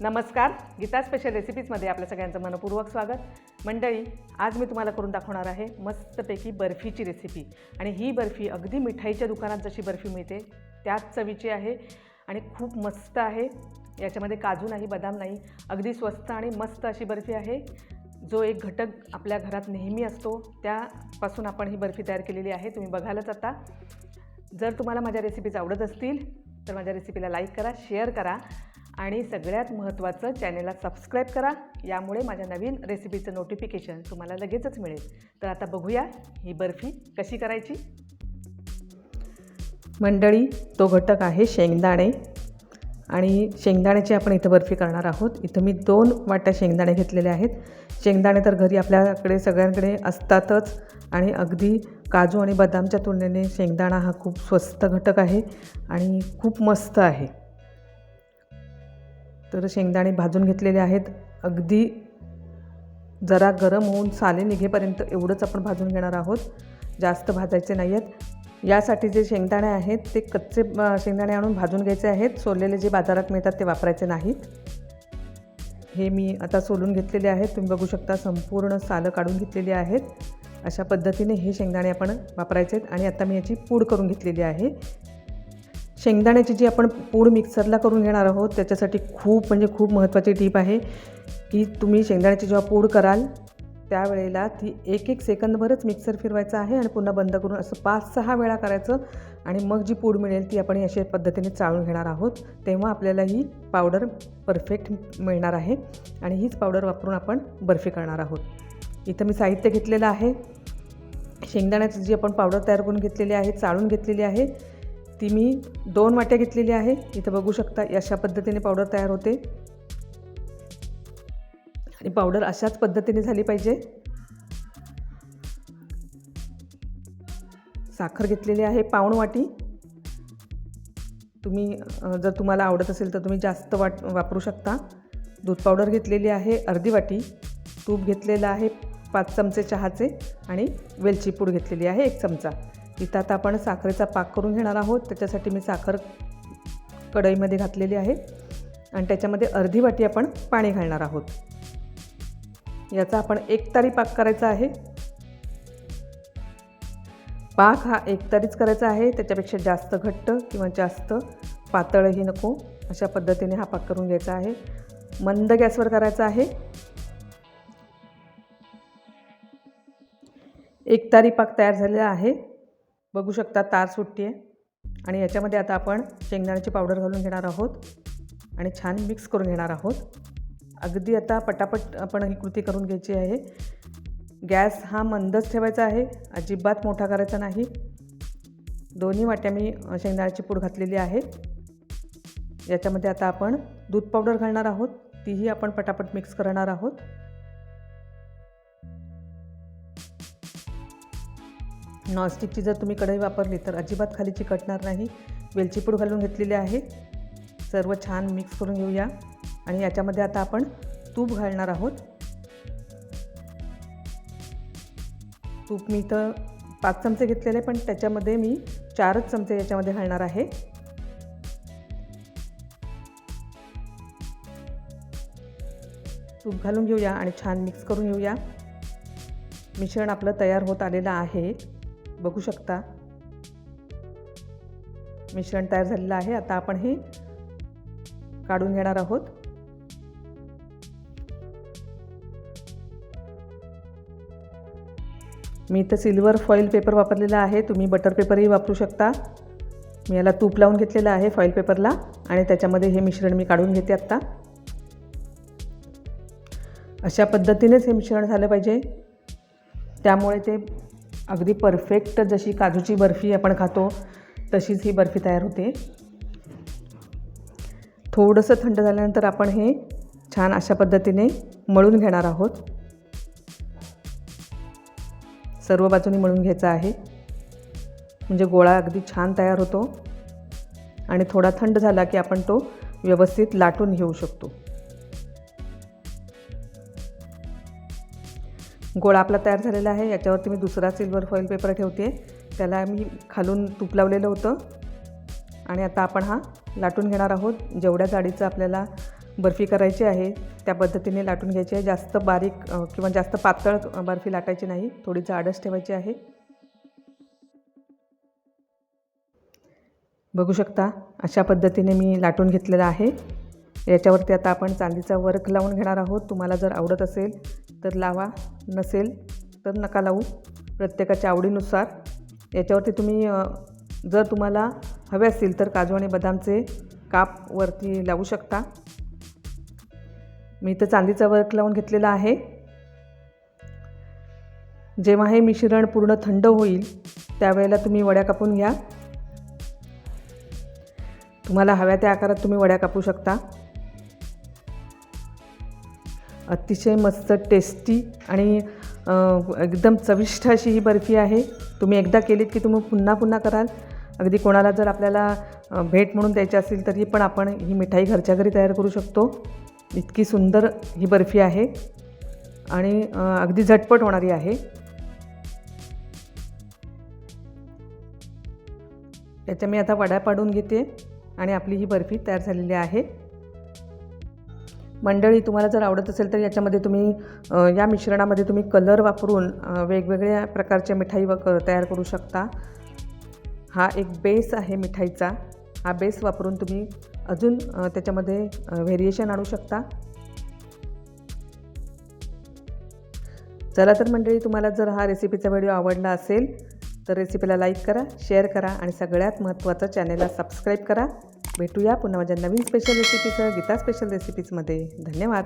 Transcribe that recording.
नमस्कार. गीता स्पेशल रेसिपीजमध्ये आपल्या सगळ्यांचं मनपूर्वक स्वागत. मंडळी आज मी तुम्हाला करून दाखवणार आहे मस्तपैकी बर्फीची रेसिपी आणि ही बर्फी अगदी मिठाईच्या दुकानात जशी बर्फी मिळते त्याच चवीची आहे आणि खूप मस्त आहे. याच्यामध्ये काजू नाही बदाम नाही. अगदी स्वस्त आणि मस्त अशी बर्फी आहे. जो एक घटक आपल्या घरात नेहमी असतो त्यापासून आपण ही बर्फी तयार केलेली आहे. तुम्ही बघालच आता. जर तुम्हाला माझ्या रेसिपीज आवडत असतील तर माझ्या रेसिपीला लाईक करा शेअर करा. आणि सगळ्यात महत्त्वाचं चॅनेलला सबस्क्राईब करा. यामुळे माझ्या नवीन रेसिपीचं नोटिफिकेशन तुम्हाला लगेचच मिळेल. तर आता बघूया ही बर्फी कशी करायची. मंडळी तो घटक आहे शेंगदाणे. आणि शेंगदाण्याची आपण इथं बर्फी करणार आहोत. इथं मी दोन वाट्या शेंगदाणे घेतलेले आहेत. शेंगदाणे तर घरी आपल्याकडे सगळ्यांकडे असतातच. आणि अगदी काजू आणि बदामच्या तुलनेने शेंगदाणा हा खूप स्वस्त घटक आहे. आणि खूप मस्त आहे. तर शेंगदाणे भाजून घेतलेले आहेत. अगदी जरा गरम होऊन साले निघेपर्यंत एवढंच आपण भाजून घेणार आहोत. जास्त भाजायचे नाही आहेत यासाठी जे शेंगदाणे आहेत ते कच्चे शेंगदाणे आणून भाजून घ्यायचे आहेत. सोललेले जे बाजारात मिळतात ते वापरायचे नाहीत. हे मी आता सोलून घेतलेले आहेत. तुम्ही बघू शकता संपूर्ण सालं काढून घेतलेली आहेत. अशा पद्धतीने हे शेंगदाणे आपण वापरायचे आहेत आणि आता मी याची पूड करून घेतलेली आहे. शेंगदाण्याची जी आपण पूड मिक्सरला करून घेणार आहोत त्याच्यासाठी खूप म्हणजे खूप महत्त्वाची टीप आहे की तुम्ही शेंगदाण्याची जेव्हा पूड कराल त्यावेळेला ती एक एक सेकंदभरच मिक्सर फिरवायचं आहे आणि पुन्हा बंद करून असं पाच सहा वेळा करायचं आणि मग जी पूड मिळेल ती आपण अशा पद्धतीने चाळून घेणार आहोत. तेव्हा आपल्याला ही पावडर परफेक्ट मिळणार आहे आणि हीच पावडर वापरून आपण बर्फी करणार आहोत. इथं मी साहित्य घेतलेलं आहे. शेंगदाण्याची जी आपण पावडर तयार करून घेतलेली आहे चाळून घेतलेली आहे ती मी दोन वाट्या घेतलेली आहे. इथं बघू शकता अशा पद्धतीने पावडर तयार होते. आणि पावडर अशाच पद्धतीने झाली पाहिजे. साखर घेतलेली आहे पाऊण वाटी. तुम्ही जर तुम्हाला आवडत असेल तर तुम्ही जास्त वाट वापरू शकता. दूध पावडर घेतलेली आहे अर्धी वाटी. तूप घेतलेलं आहे पाच चमचे चहाचे आणि वेलची पूड घेतलेली आहे एक चमचा. इथं आता आपण साखरेचा पाक करून घेणार आहोत. त्याच्यासाठी मी साखर कढईमध्ये घातलेली आहे. आणि त्याच्यामध्ये अर्धी वाटी आपण पाणी घालणार आहोत. याचा आपण एकतारी पाक करायचा आहे. पाक हा एकतारीच करायचा आहे. त्याच्यापेक्षा जास्त घट्ट किंवा जास्त पातळही नको. अशा पद्धतीने हा पाक करून घ्यायचा आहे. मंद गॅसवर करायचा आहे. एकतारी पाक तयार झालेला आहे. बघू शकता तार सुटते आहे आणि याच्यामध्ये आता आपण शेंगदाण्याची पावडर घालून घेणार आहोत आणि छान मिक्स करून घेणार आहोत. अगदी आता पटापट आपण ही कृती करून घ्यायची आहे. गॅस हा मंदच ठेवायचा आहे. अजिबात मोठा करायचा नाही. दोन्ही वाट्या मी शेंगदाण्याची पूड घातलेली आहे. याच्यामध्ये आता आपण दूध पावडर घालणार आहोत. तीही आपण पटापट मिक्स करणार आहोत. नॉनस्टिकची जर तुम्ही कढई वापरली तर अजिबात खाली चिकटणार नाही. वेलची पूड घालून घेतलेली आहे. सर्व छान मिक्स करून घेऊया. आणि याच्यामध्ये आता आपण तूप घालणार आहोत. तूप मी इथं पाच चमचे घेतलेले पण त्याच्यामध्ये मी चारच चमचे याच्यामध्ये घालणार आहे. तूप घालून घेऊया आणि छान मिक्स करून घेऊया. मिश्रण आपलं तयार होत आलेलं आहे. बघू शकता. मिश्रण तयार झालेलं आहे. आता आपण हे काढून घेणार आहोत. मी इथं सिल्वर फॉईल पेपर वापरलेला आहे. तुम्ही बटर पेपरही वापरू शकता. मी याला तूप लावून घेतलेलं आहे फॉईल पेपरला आणि त्याच्यामध्ये हे मिश्रण मी काढून घेते आत्ता. अशा पद्धतीनेच हे मिश्रण झालं पाहिजे. त्यामुळे ते अगदी परफेक्ट जशी काजूची बर्फी आपण खातो तशीच ही बर्फी तयार होते. थोडंसं थंड झाल्यानंतर आपण हे छान अशा पद्धतीने मळून घेणार आहोत. सर्व बाजूनी मळून घ्यायचं आहे. म्हणजे गोळा अगदी छान तयार होतो. आणि थोडा थंड झाला की आपण तो व्यवस्थित लाटून घेऊ शकतो. गोळा आपला तयार झालेला आहे. याच्यावरती मी दुसरा सिल्वर फॉईल पेपर ठेवते. त्याला मी खालून तूप लावलेलं होतं. आणि आता आपण हा लाटून घेणार आहोत. जेवढ्या जाडीचं आपल्याला बर्फी करायची आहे त्या पद्धतीने लाटून घ्यायची आहे. जास्त बारीक किंवा जास्त पातळ बर्फी लाटायची नाही. थोडी जाडच ठेवायची आहे. बघू शकता अशा पद्धतीने मी लाटून घेतलेलं आहे. याच्यावरती आता आपण चांदीचा वर्क लावून घेणार आहोत. तुम्हाला जर आवडत असेल तर लावा. नसेल तर नका लावू. प्रत्येकाच्या आवडीनुसार. याच्यावरती तुम्ही जर तुम्हाला हवे असतील तर काजू आणि बदामचे काप वरती लावू शकता. मी इथं चांदीचा वर्क लावून घेतलेला आहे. जेव्हा हे मिश्रण पूर्ण थंड होईल त्यावेळेला तुम्ही वड्या कापून घ्या. तुम्हाला हव्या त्या आकारात तुम्ही वड्या कापू शकता. अतिशय मस्त टेस्टी आणि एकदम चविष्ट अशी ही बर्फी आहे. तुम्ही एकदा केलीत की तुम्ही पुन्हा पुन्हा कराल. अगदी कोणाला जर आपल्याला भेट म्हणून द्यायची असेल तरी पण आपण ही मिठाई घरच्या घरी तयार करू शकतो. इतकी सुंदर ही बर्फी आहे आणि अगदी झटपट होणारी आहे. याच्या मी आता वड्या पाडून घेते आणि आपली ही बर्फी तयार झालेली आहे. मंडळी तुम्हाला जर आवडत असेल तर याच्यामध्ये तुम्ही या मिश्रणामध्ये तुम्ही कलर वापरून वेगवेगळ्या प्रकारच्या मिठाई व क तयार करू शकता. हा एक बेस आहे मिठाईचा. हा बेस वापरून तुम्ही अजून त्याच्यामध्ये व्हेरिएशन आणू शकता. चला तर मंडळी तुम्हाला जर हा रेसिपीचा व्हिडिओ आवडला असेल तर रेसिपीला लाईक करा शेअर करा आणि सगळ्यात महत्त्वाचं चॅनेलला सबस्क्राईब करा. भेटूया पुन्हा माझ्या नवीन स्पेशल रेसिपीसह गीता स्पेशल रेसिपीजमध्ये धन्यवाद.